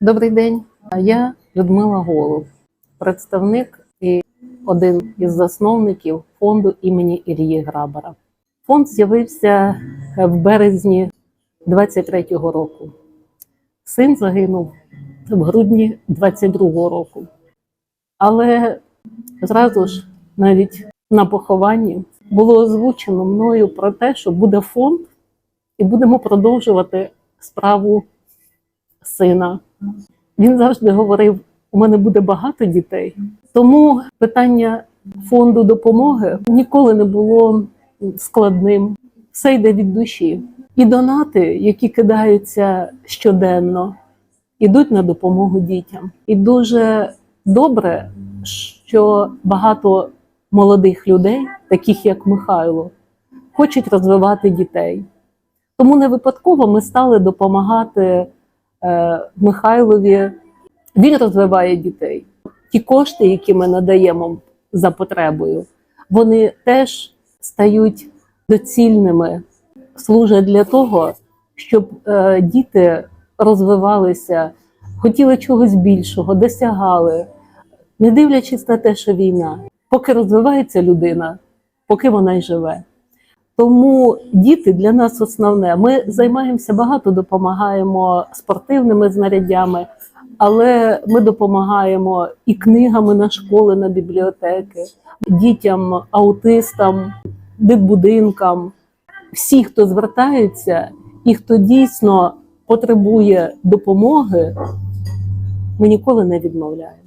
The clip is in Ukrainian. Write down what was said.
Добрий день. Я Людмила Голуб, представник і один із засновників фонду імені Ілії Грабара. Фонд з'явився в березні 23-го року. Син загинув в грудні 22-го року. Але зразу ж навіть на похованні було озвучено мною про те, що буде фонд, і будемо продовжувати справу сина. Він завжди говорив: у мене буде багато дітей. Тому питання фонду допомоги ніколи не було складним. Все йде від душі. І донати, які кидаються щоденно, ідуть на допомогу дітям. І дуже добре, що багато молодих людей, таких як Михайло, хочуть розвивати дітей. Тому не випадково ми стали допомагати е, Михайлові. Він розвиває дітей. Ті кошти, які ми надаємо за потребою, вони теж стають доцільними, служать для того, щоб е, діти розвивалися, хотіли чогось більшого, досягали, не дивлячись на те, що війна, поки розвивається людина, поки вона й живе. Тому діти для нас основне. Ми займаємося багато, допомагаємо спортивними знаряддями, але ми допомагаємо і книгами на школи, на бібліотеки, дітям, аутистам, дитбудинкам, всі, хто звертаються і хто дійсно потребує допомоги, ми ніколи не відмовляємо.